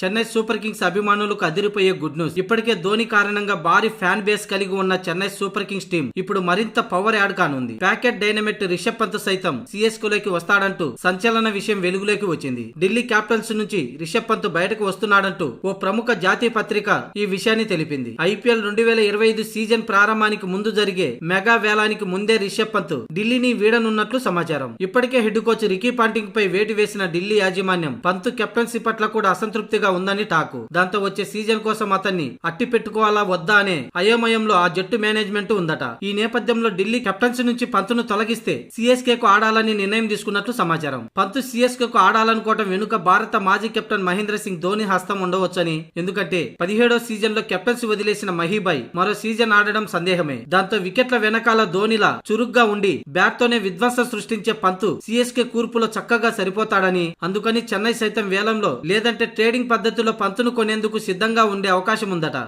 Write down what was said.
Chennai super Kings అభిమానులకు అదిరిపోయే good news. ఇప్పటికే ధోని కారణంగా భారీ ఫ్యాన్ బేస్ కలిగి ఉన్న చెన్నై సూపర్ కింగ్స్ టీం ఇప్పుడు మరింత పవర్ యాడ్ కానుంది. ప్యాకెట్ డైనమెట్ రిషబ్ పంత్ సైతం సిఎస్కు లోకి వస్తాడంటూ సంచలన విషయం వెలుగులోకి వచ్చింది. ఢిల్లీ క్యాపిటల్స్ నుంచి రిషబ్ పంత్ బయటకు వస్తున్నాడంటూ ఓ ప్రముఖ జాతీయ పత్రిక ఈ విషయాన్ని తెలిపింది. ఐపీఎల్ రెండు వేల ఇరవై ఐదు సీజన్ ప్రారంభానికి ముందు జరిగే మెగా వేలానికి ముందే రిషబ్ పంత్ ఢిల్లీని వీడనున్నట్లు సమాచారం. ఇప్పటికే హెడ్ కోచ్ రికీ పాంటింగ్ పై వేటు వేసిన ఢిల్లీ యాజమాన్యం పంత్ కెప్టెన్సీ పట్ల కూడా అసంతృప్తిగా ఉందని టాకు దాంతో వచ్చే సీజన్ కోసం అతన్ని అట్టి పెట్టుకోవాలా వద్దా అనే అయోమయంలో ఆ జట్టు మేనేజ్మెంట్ ఉందట. ఈ నేపథ్యంలో ఢిల్లీ కెప్టెన్సీ నుంచి పంతును తొలగిస్తే సిఎస్కే కు ఆడాలని నిర్ణయం తీసుకున్నట్లు సమాచారం. పంతు సిఎస్కే కు ఆడాలనుకోవటం వెనుక భారత మాజీ కెప్టెన్ మహేంద్ర సింగ్ ధోని హస్తం ఉండవచ్చని ఎందుకంటే పదిహేడో సీజన్లో కెప్టెన్సీ వదిలేసిన మహీబాయ్ మరో సీజన్ ఆడడం సందేహమే. దాంతో వికెట్ల వెనకాల ధోనిలా చురుగ్గా ఉండి బ్యాట్ తోనే విధ్వంసం సృష్టించే పంతు సిఎస్కే కూర్పులో చక్కగా సరిపోతాడని అందుకని చెన్నై సైతం వేలంలో లేదంటే ట్రేడింగ్ పద్ధతిలో పంతును కొనేందుకు సిద్ధంగా ఉండే అవకాశం ఉందట